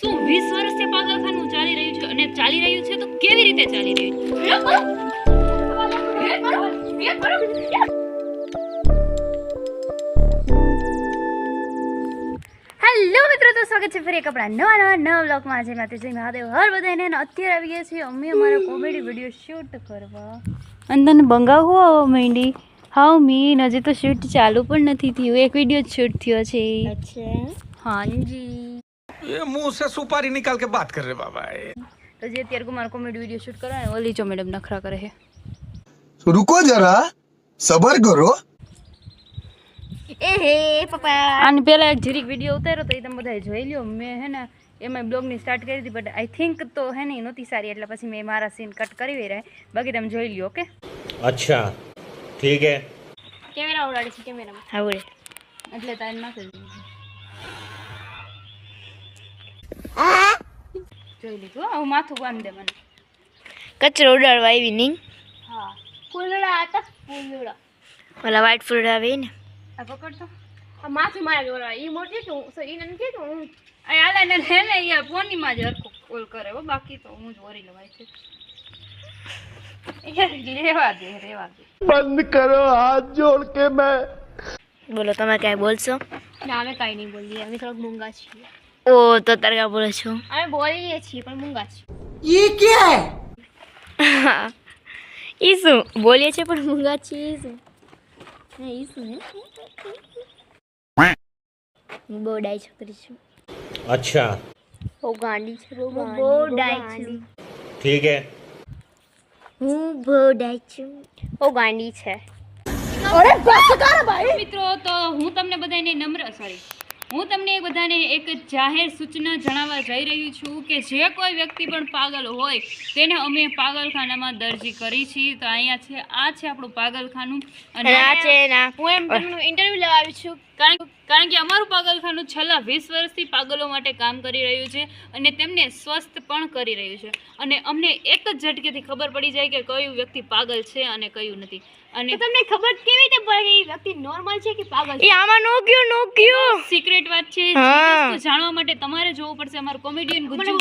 શું વીસ વર્ષથી પાગલખાનું ચાલી રહ્યું છે અને ચાલી રહ્યું છે તો કેવી રીતે ચાલી રહ્યું છે? હેલો મિત્રો, તો સ્વાગત છે ફરી એક આપણા નવા નવા નવા બ્લોગમાં આજે માતાજી મહાદેવ હર બધાને અત્યારે આવી ગયા છીએ અમે અમારો કોમેડી વીડિયો શૂટ કરવા. અને તને બંગાવવું આવો માંડી. હા મીન હજી તો શૂટ ચાલુ પણ નથી થયું. એક વીડિયો જ શૂટ થયો છે. હાજી. એ મુંહ સે સુપારી નિકાલ કે બાત કર રે બાબા તો જે અત્યારે કુમાર કોમેડી વીડિયો શૂટ કરવા ને ઓલી જો મેડમ નખરા કરે છે. રૂકો જરા. સબર કરો. એ હે પપ્પા. આની પહેલા એક જરીક વીડિયો ઉતાર્યો તો એ તમે બધાએ જોઈ લ્યો. મેં હે ને એમાં બ્લોગની સ્ટાર્ટ કરી હતી બટ આઈ થિંક તો હે ને નહોતી સારી. એટલે પછી મેં મારા સીન કટ કરી રહ્યા બાકી તમે જોઈ લ્યો ઓકે અચ્છા. ठीक है કેમેરા ઉડાડે છે કેમેરામાં હવે એટલે તારે ના કરી જોઈ લીધું હો, હવે માથું બાંધ દે મને કચરો ઉડાડવા આવી નહીં હા ફૂલડા હતા ફૂલડા ઓલા વ્હાઈટ ફૂડ આવે ને આ પકડતો આ માથું મારે જોડા ઈ મોટી તું સો ઈ નથી તું હું અહીં હાલે ને લે ને યાર ફોનીમાં જ હરખું કોલ કરે હો બાકી તો હું જ વરી લવાય છે बंद करो हाथ जोड़ के मैं। बोलो तो मैं क्या बोल सो ना मैं कहीं नहीं बोल अभी थोड़ा मूँगा ओ तो तर का बोल छो? हाँ, अरे बोल ही अच्छी पर मूँगा ये क्या है? ईसु बोल छे पर मूँगा छी ईसु। हाँ, ईसु है। बोडाई छकरी छु। अच्छा। ओ गांडी छ रो गांडी। ठीक है। હું ભોડાઈ છું. ઓ ગાંડી છે. મિત્રો તો હું તમને બધાને નમ્ર સોરી હું તમને બધાને એક જાહેર સૂચના જણાવવા જઈ રહી છું કે જે કોઈ વ્યક્તિ પણ પાગલ હોય તેને અમે પાગલખાનામાં દરજી કરી છીએ. તો અહીંયા છે આ છે આપણું પાગલખાનું. અને હું એમ તમને ઇન્ટરવ્યુ લેવા આવી છું કારણ કારણ કે અમારું પાગલખાનું છેલ્લા વીસ વર્ષથી પાગલો માટે કામ કરી રહ્યું છે અને તેમને સ્વસ્થ પણ કરી રહ્યું છે. અને અમને એક જ ઝટકેથી ખબર પડી જાય કે કયું વ્યક્તિ પાગલ છે અને કયું નથી. અને તમને ખબર કેવી રીતે પડે કે એ વ્યક્તિ નોર્મલ છે કે પાગલ છે? આમાં નો ગયો નો ગયો. સિક્રેટ વાત છે જાણવા માટે તમારે જોવું પડશે. અમારું કોમેડિયન ગુજુ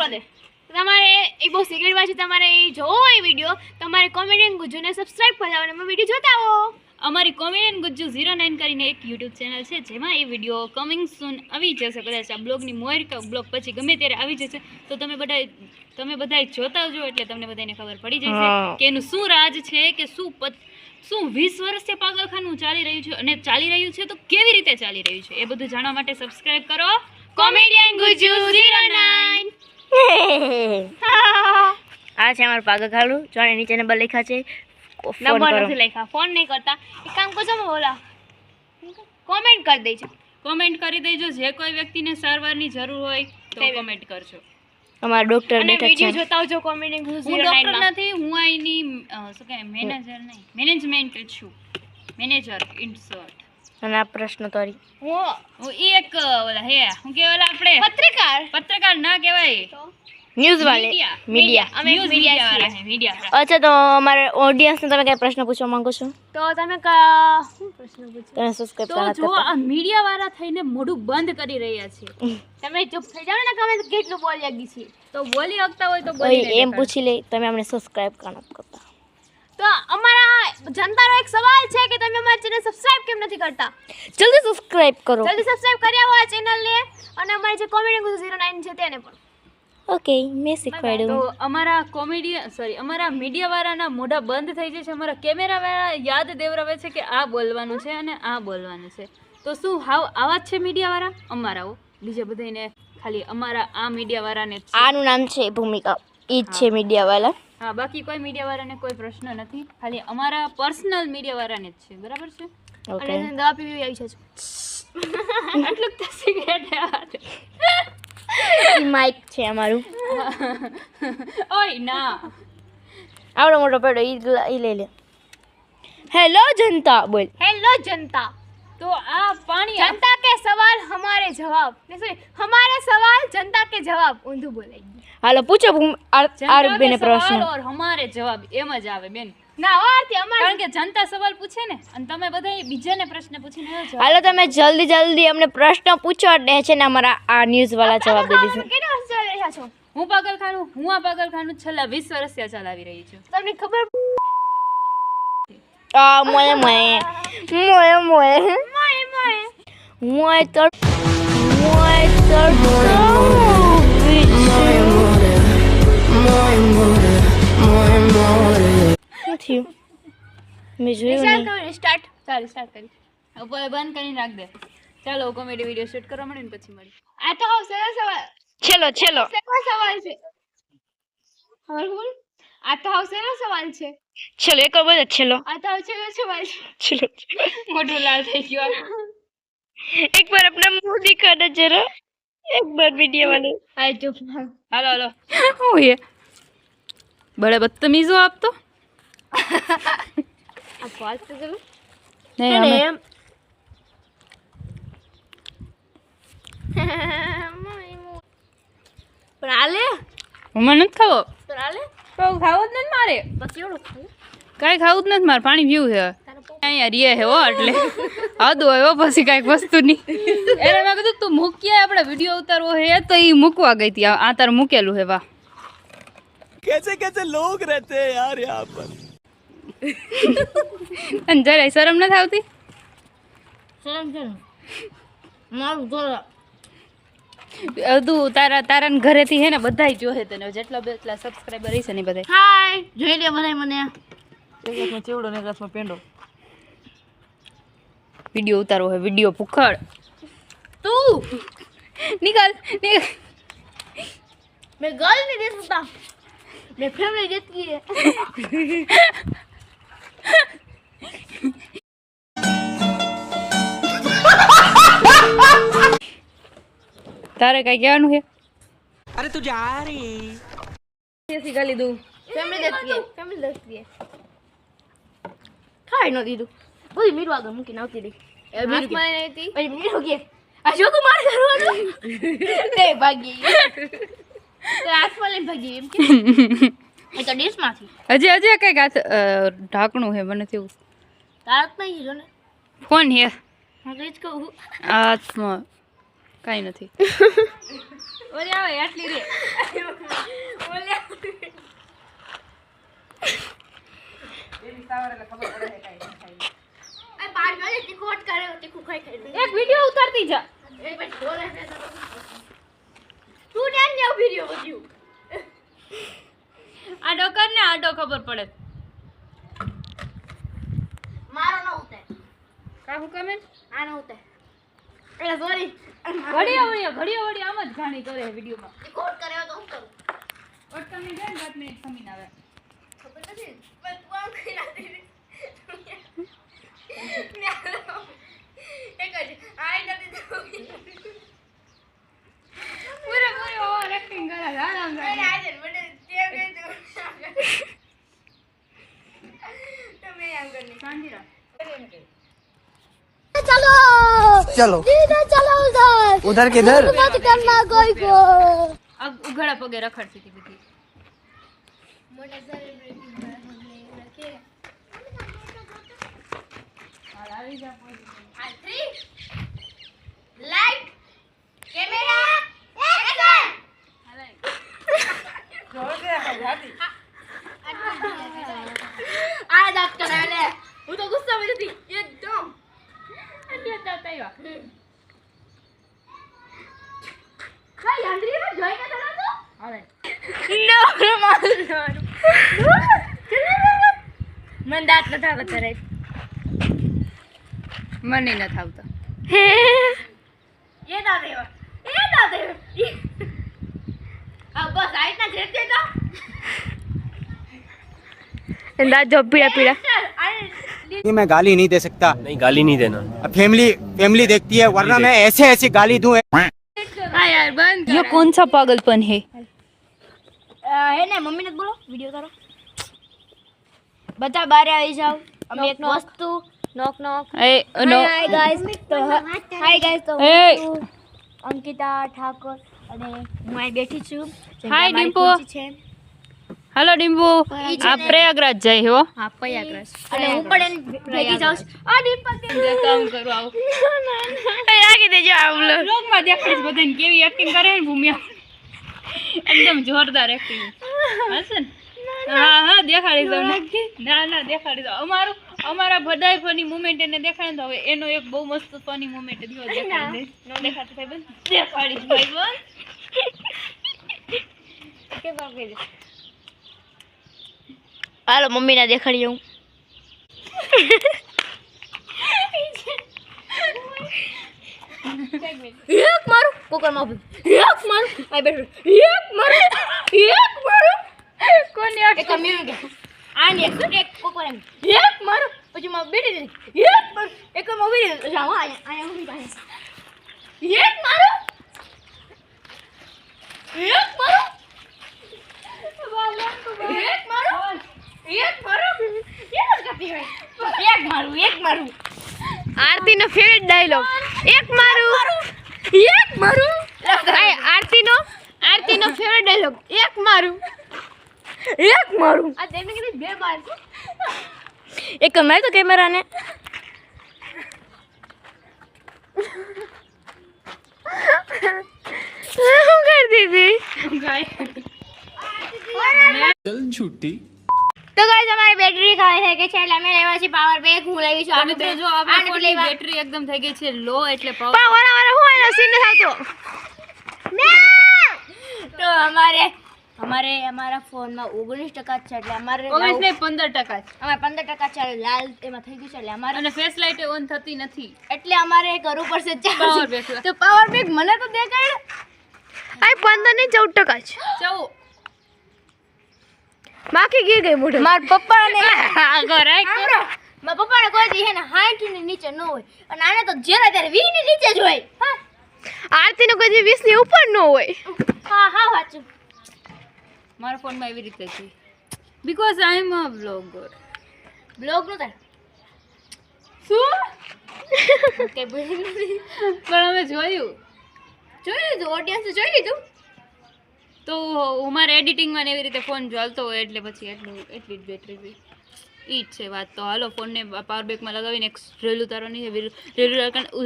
તમારે એ બહુ સિક્રેટ વાત છે. તમારે એ જોવો એ વીડિયો તમારે કોમેડિયન ગુજુને સબસ્ક્રાઇબ કરી દેવાનો વીડિયો જોતા આવો અમારી કોમેડિયન ગુજ્જુ ઝીરો નાઇન કરીને એક યુટ્યુબ ચેનલ છે જેમાં એ વીડિયો કમિંગ સૂન આવી જશે. કદાચ આ બ્લોગની મોર કે બ્લોગ પછી ગમે ત્યારે આવી જશે તો તમે બધા તમે બધા જોતા જો એટલે તમને બધાને ખબર પડી જશે કે એનું શું રાજ છે કે શું શું વીસ વર્ષથી પાગલખાનું ચાલી રહ્યું છે અને ચાલી રહ્યું છે તો કેવી રીતે ચાલી રહ્યું છે? એ બધું જાણવા માટે સબસ્ક્રાઇબ કરો. Comedian Gujju zero nine. આ છે અમારું પાગલખાનું જો નીચે નંબર લખ્યા છે નંબર નથી લખ્યા. ફોન નહીં કરતા. એક કામ કરજો ને ઓલા કોમેન્ટ કરી દેજો. કોમેન્ટ કરી દેજો. જે કોઈ વ્યક્તિને સારવારની જરૂર હોય તો કોમેન્ટ કરજો. અમારા ડોક્ટર બેઠા વીડિયો છે. જોતા હોજો કોમેડિયન હું ડોક્ટર નથી હું અહીંની શું કહે મેનેજર નહીં. મેનેજમેન્ટ છું. મેનેજર ઇન્સર્ટ અને આ પ્રશ્ન તારી. હું હું એક ઓલા હે હું કે ઓલા આપણે? પત્રકાર. પત્રકાર ના કહેવાય. ન્યૂઝ વાલે મીડિયા અમે મીડિયા મીડિયા વાળા છે મીડિયા અચ્છા તો અમારે ઓડિયન્સ ને તમે કઈ પ્રશ્ન પૂછવા માંગો છો? તો તમે શું પ્રશ્ન પૂછો તમે સબસ્ક્રાઇબ તો જો આ મીડિયા વાળા થઈને મોઢું બંધ કરી રહ્યા છે. તમે ચૂપ થઈ જાઓ ને તમે કેટલું બોલી ગઈ છીએ તો બોલી શકતા હોય તો બોલી એમ પૂછી લે તમે અમને સબસ્ક્રાઇબ કરો કરતા? તો અમારા જનતાનો એક સવાલ છે કે તમે અમારી ચેનલ સબસ્ક્રાઇબ કેમ નથી કરતા? જલ્દી સબસ્ક્રાઇબ કરો. જલ્દી સબસ્ક્રાઇબ કરી આવો આ ચેનલને અને અમારી જે કોમેડી ગુજુ ઝીરો નાઇન છે તેને પણ. ઓકે મેં તો અમારા કોમેડિયન સોરી અમારા મીડિયાવાળાના મોઢા બંધ થઈ જાય છે. અમારા કેમેરા વાળા યાદ દેવરાવે છે કે આ બોલવાનું છે અને આ બોલવાનું છે. તો શું હાવ આવા જ છે મીડિયાવાળા? અમારાઓ. બીજા બધાને ખાલી અમારા આ મીડિયા વાળાને જ છે. આનું નામ છે ભૂમિકા. એ જ છે મીડિયાવાળા. હા બાકી કોઈ મીડિયાવાળાને કોઈ પ્રશ્ન નથી. ખાલી અમારા પર્સનલ મીડિયા વાળાને જ છે. બરાબર છે? અને દવા પીવી આવી છે આટલું તો સિગરેટ માઇક છે અમારું. ઓય ના. આવડો મોટો પડો ઈ લઈ લે. હેલો જનતા બોલ. હેલો જનતા. તો આ પાણી જનતા કે સવાલ હમારે જવાબ. ને સોરી હમારે સવાલ જનતા કે જવાબ? ઊંધું બોલાઈ ગયું. હાલો પૂછો આરબીને પ્રશ્ન. ઓર હમારે જવાબ? એમ જ આવે બેન. ના વારથી અમારે કારણ કે જનતા સવાલ પૂછે ને અને તમે બધા બીજાને પ્રશ્ન પૂછીને હાલો તમે જલ્દી જલ્દી અમને પ્રશ્ન પૂછો એટલે છે ને અમારા આ ન્યૂઝ વાળા જવાબ દઈ દઈશું કેટલા વર્ષ ચાલી રહ્યા છો? હું પાગલખાનું હું આ પાગલખાનું છેલ્લા વીસ વર્ષથી ચલાવી રહી છું. તમને ખબર આ મોય મોય મોય મોય મોય મોય મોય તો મોય તો થયું મેં જોયું સ્ટાર્ટ સારી સ્ટાર્ટ કરી. ઉપર બંધ કરી રાખ દે. ચાલો કોમેડી વીડિયો શૂટ કરવા મળીને પછી મળી. આ તો સરસ સવાલ. છેલ્લો છેલ્લો. સરસ સવાલ છે. હર આ તો હાવ સવાલ છે. ચલો એક વાર છેલ્લો. આ તો હાવ છેલ્લો સવાલ છે. ચલો લાલ થઈ ગયો. એક વાર આપના મોઢ દિખાડો જરા. એક બાર વીડિયો વાલે આ ચૂપ હાલો હાલો. ઓય બડા બદતમીઝો આપ તો નહીં પણ આલે મને નથી ખાવો. પણ આલે તો ખાવું જ નથી મારે. કાંઈ ખાવું જ નથી મારે પાણી પીવું છે. અહીંયા રીએ હે એટલે. આદો આવ્યો પછી કાંઈક વસ્તુ નહીં એને મેં કીધું તું મૂકીએ આપણે વીડિયો ઉતારવો હે તો એ મૂકવા ગઈ હતી. આ તારે મૂકેલું હે વાહ. કેસે કેસે લોગ રહેતે યાર યહાં પર. અને જરાય શરમ નથી આવતી? શરમ છે મારું જરા અધું ઘરેથી હે ને બધા જોહે તને. જેટલા બેટલા સબસ્ક્રાઇબર હશે ને બધા જોઈ લે બધા મને. એક હાથમાં ને એક હાથમાં પેંડો. ઉતારો હે વિડિયો પુખડ તું! નિકાલ મેં ગર્લની ડ્રેસ ઉતાર. મેં ફેમિલી તારે કઈ કહેવાનું છે? અરે તું જા રે. એસી ગા લીધું ફેમિલી દસ્તીએ ફેમિલી દસ્તીએ ખાઈ ન દીધું. બધી મીરો આગળ મૂકી આવતી રહી. એ મીરો મારી હતી? પછી કે આ જો કો મારે કરવાનું. તે ભાગી. તે હાથમાં ભાગી એમ કે. એ તો હજી હજી કઈ ગાથ ઢાંકણું હે મને તેવું તારત નહીં જો ને ફોન હે હું કહું. આત્મા કાંઈ નથી. ઓલી આવે આટલી રે. કરે ખાઈ. એક વીડિયો ઉતારતી જા. તો. તું ને ને વિડિયો બધું આ ડોકર ને આડો ખબર પડે. મારો ન ઉતે કા કમેન આ ન ઉતે એટલે સોરી. ઘડિયા વળિયા ઘડિયા વળિયા આમ જ ઘાણી કરે વિડીયોમાં. તીખું કરે તો હું કરું? અટકમી જાય ને પાંચ મિનિટ સમીન આવે. ખબર નથી. પણ તું આમ કરી નાખી એક જ. આઈ નથી તો પૂરે પૂરે ઓવર એક્ટિંગ કરે આરામ મને આજે મને તે ગઈ તો તમે આમ કરી શાંતિરા चलो चलो। चलो उधर। उधर किधर? करना कोई को। अब थी। आज आप वो तो गुस्सा में थी एकदम। મને નથી આવતા આવતા એ ના એવા આ બસ આઈટના ના તે તો દાંત જો પીળા પીળા ये मैं गाली नहीं दे सकता नहीं गाली नहीं देना फैमिली फैमिली देखती है वरना मैं ऐसे ऐसी गाली दूं હા યાર બંધ ये कौन सा पागलपन है હે ને મમ્મીને જ બોલો વિડિયો કરો બધા બહાર આવી જાવ અમે એક વસ્તુ નોક નોક એ નો હાય ગાઈસ તો હાય ગાઈસ તો એ. હું છું અંકિતા ઠાકોર અને હું અહીં બેઠી છું જેમ કે Hi, અમારી ડિમ્પો. ખુરશી છે હાલો ડિમ્બુ આ પ્રયાગરાજ જાય હો. હા પ્રયાગરાજ. અને હું પણ એને ભેગી જાઉં છું. આ ડિમ્પલ કામ કરું આવું. રાખી દેજો આ. બ્લોગમાં દેખાડીશ બધાને કેવી એક્ટિંગ કરે ને ભૂમિયા એકદમ જોરદાર એક્ટિંગ હશે ને? હા હા દેખાડીશ તમને ના. ના દઉં. અમારું અમારા બધાય ફની મુમેન્ટ એને દેખાડે તો હવે એનો એક બહુ મસ્ત ફની મુમેન્ટ દિયો દેખાડી દે. નો દેખાડતો થાય બસ. દેખાડીશ ભાઈ બસ. હાલો મમ્મીને દેખાડી જાઉં એક મારું કોકરમાં એક મારું આ બેઠો. એક મારું એક મારું. કોને એક મીનું કે. આની એક એક પોકર એમ. એક મારું. પછી માં બેઠી દીધી એક મારું. એક માં ઊભી રહી આ આ ઊભી પાસે એક મારું. એક મારું. એક મારું. એક મારું એક જ કરતી હોય એક મારું એક મારું આરતી નો ફેવરેટ ડાયલોગ એક મારું એક મારું આરતી નો આરતી નો ફેવરેટ ડાયલોગ એક મારું એક મારું આ તેમને કીધું બે માર એક અમારે તો કેમેરાને શું કરતી હતી ચલ છૂટી તો ગાઈસ અમારી બેટરી ખાલી થઈ ગઈ છે એટલે અમે લેવા છે પાવર બેંક હું લેવી છું તો મિત્રો જો આપણે ફોનની બેટરી એકદમ થઈ ગઈ છે લો એટલે પાવર પાવર વારા વારા હું એનો સીન થતો તો અમારે અમારે અમારા ફોનમાં ઓગણીસ ટકા છે એટલે અમારે ઓગણીસ નહીં પંદર ટકા છે. અમારે પંદર ટકા છે લાલ એમાં થઈ ગયું છે એટલે અમારે અને ફેસ લાઇટ ઓન થતી નથી. એટલે અમારે કરવું પડશે પાવર bank. તો પાવર બેંક મને તો દેખાડ આ પંદર ને ચૌદ ટકા છે ચૌ માખી ગીર ગઈ મોઢે. મારા પપ્પાને આગળ સાંભળો, મારા પપ્પાને કોઈ દી હે ને 60 ની નીચે ન હોય. અને આને તો જ્યારે ત્યારે 20 ની નીચે જ હોય. હા. આરતીનો કોઈ વીસની ઉપર ન હોય. હા હા વાચું. મારા ફોનમાં એવી રીતે છે. Because I am a blogger બ્લોગનું તાર. શું? કે પણ અમે જોયું. જોઈ લીધું ઓડિયન્સ જોઈ લીધું તો હું મારે એડિટિંગમાં ને એવી રીતે ફોન ચાલતો હોય એટલે પછી એટલું એટલી જ બેટરી બી. ઈ જ છે વાત તો. હાલો ફોનને પાવર બેકમાં લગાવીને એક રીલ ઉતારવાની છે. રીલ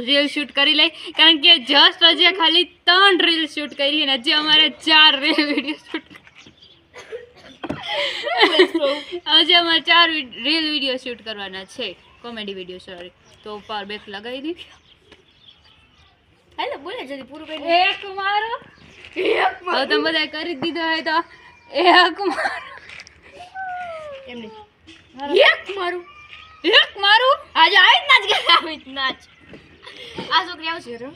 રીલ શૂટ કરી લઈ. કારણ કે જસ્ટ હજી ખાલી ત્રણ રીલ શૂટ કરી અને હજી અમારે ચાર રીલ વીડિયો શૂટ હજી અમારે ચાર રીલ વીડિયો શૂટ કરવાના છે. કોમેડી વીડિયો સોરી તો પાવર બેક લગાવી દીધી. હાલો બોલે જલ્દી પૂરું કરી એક મારો હવે તમે બધા કરી દીધો હોય તો એક મારો. એક મારું. એક મારું? આજે આવી જ નાચ કે ના જ. આ છોકરી આવશે.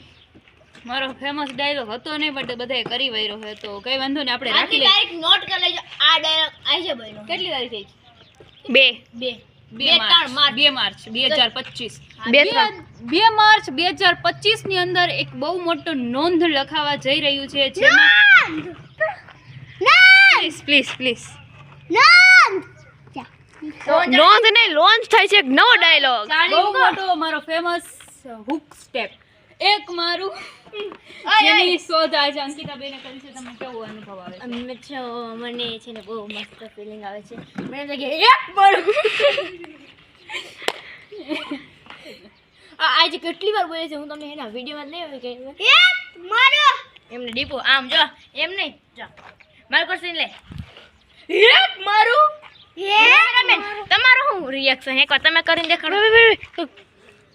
મારો ફેમસ ડાયલોગ હતો નહીં બટ બધાએ કરી છે તો કઈ વાંધો નહીં આપણે રાખી તારીખ નોટ કરી લેજો. આ ડાયલોગ આજે છે કેટલી તારીખ થઈ? બે. બે. બે બે માર્ચ. માર્ચ. બે માર્ચ બે હજાર પચીસ. બે માર્ચ બે હજાર પચીસની અંદર એક બહુ મોટો નોંધ લખાવા જઈ રહ્યું છે જેમાં પ્લીઝ પ્લીઝ પ્લીઝ નોંધ! નહીં લોન્ચ થાય છે એક નવો ડાયલોગ બહુ મોટો મારો ફેમસ હુક સ્ટેપ એક મારું જેની શોધ આજે અંકિતા બેને કરી છે તમને કેવો અનુભવ આવે છે? અમે છો મને છે ને બહુ મસ્ત ફિલિંગ આવે છે. મને એમ લાગે એક આ આજે કેટલી વાર બોલે છે હું તમને એના વિડીયોમાં નહીં આવે કે એક મારો! એમને ડીપો આમ જો એમ નહીં જો. મારું કરશે લે. એક મારું? તમારું શું રિએક્શન એકવાર તમે કરીને દેખાડો.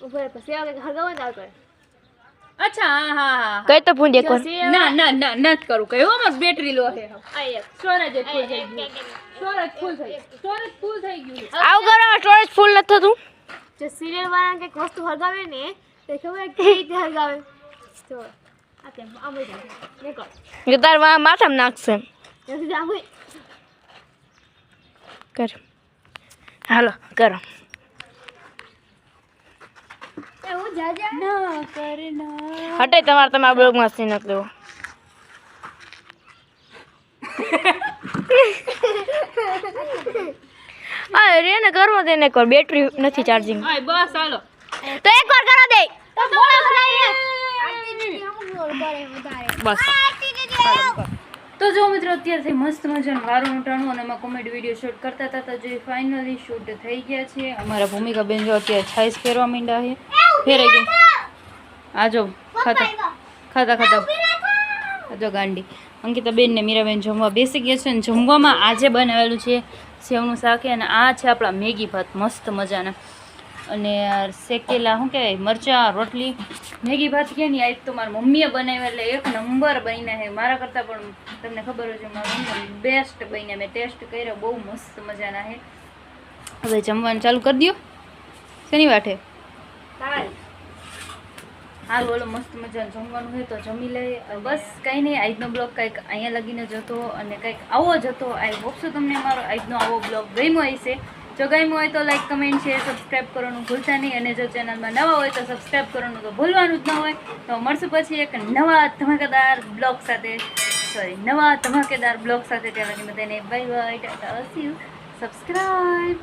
ઊભો પછી આવે હરગાવા ના કરે અચ્છા હા હા હા કઈ તો પૂંજ એકવાર ના ના ના નથી કરું. કઈ અમાર બેટરી લો એક. સ્ટોરેજ ફૂલ થઈ ગયું. સ્ટોરેજ ફૂલ થઈ સ્ટોરેજ ફૂલ થઈ ગયું આવું કરો સ્ટોરેજ ફૂલ ન થતું. જે સિરિયલ વાળા કંઈક વસ્તુ હરગાવે ને તે ખબર કઈ રીતે હરગાવે તો આ કેમ આમ જ નીકળ. કે તાર મા માથામાં નાખશે ત્યાંથી જામ હોય કર. હાલો કરો. એવું જાજા? ના કરના હટે તમારે તમારા બ્લોગમાં સીન નથી લેવો આ રે ને કરો તેને એકવાર બેટરી નથી ચાર્જિંગ હા બસ હાલો. તો એકવાર કરો દે. બસ. તો જો મિત્રો અત્યારથી મસ્ત મજાનું વારું ઉટાણું અને એમાં કોમેડી વીડિયો શૂટ કરતા હતા તો જે ફાઇનલી શૂટ થઈ ગયા છે. અમારા ભૂમિકાબેન જો અત્યારે છાઈસ ફેરવા માંડ્યા છે. ફેરાઈ ગઈ આ જો ખાતા. ખાતા ખાતા. આ જો ગાંડી. અંકિતાબેન ને મીરાબેન જમવા બેસી ગયા છે અને જમવામાં આજે બનાવેલું છે સેવનું શાક અને આ છે આપણા મેગી ભાત. મસ્ત મજાના. અને શેકેલા શું કહેવાય મરચાં રોટલી. મેગી ભાત કે નહીં આજ તો મારી મમ્મીએ બનાવ્યા એટલે એક નંબર બન્યા છે. મારા કરતાં પણ તમને ખબર હોય છે મારા મમ્મી બેસ્ટ બન્યા. મેં ટેસ્ટ કર્યો બહુ મસ્ત મજાના છે. હવે જમવાનું ચાલુ કરી દો શેની વાટે હાલ બોલો મસ્ત મજાનું જમવાનું હોય તો જમી લઈએ બસ, કંઈ નહીં, આજનો બ્લોગ કંઈક અહીંયા લગીને જતો અને કંઈક આવો જતો. આઈ હોપ છો તમને મારો આજનો આવો બ્લોગ ગમ્યો હશે. જો ગમ્યો હોય તો લાઈક, કમેન્ટ, શેર સબસ્ક્રાઈબ કરવાનું ભૂલતા નહીં. અને જો ચેનલમાં નવા હોય તો સબસ્ક્રાઈબ કરવાનું તો ભૂલવાનું જ ન હોય. તો મળશું પછી એક નવા ધમાકેદાર બ્લોગ સાથે. સોરી, નવા ધમાકેદાર બ્લોગ સાથે. ત્યાં લગીને તેને બાય બાય ટાટા સબસ્ક્રાઈબ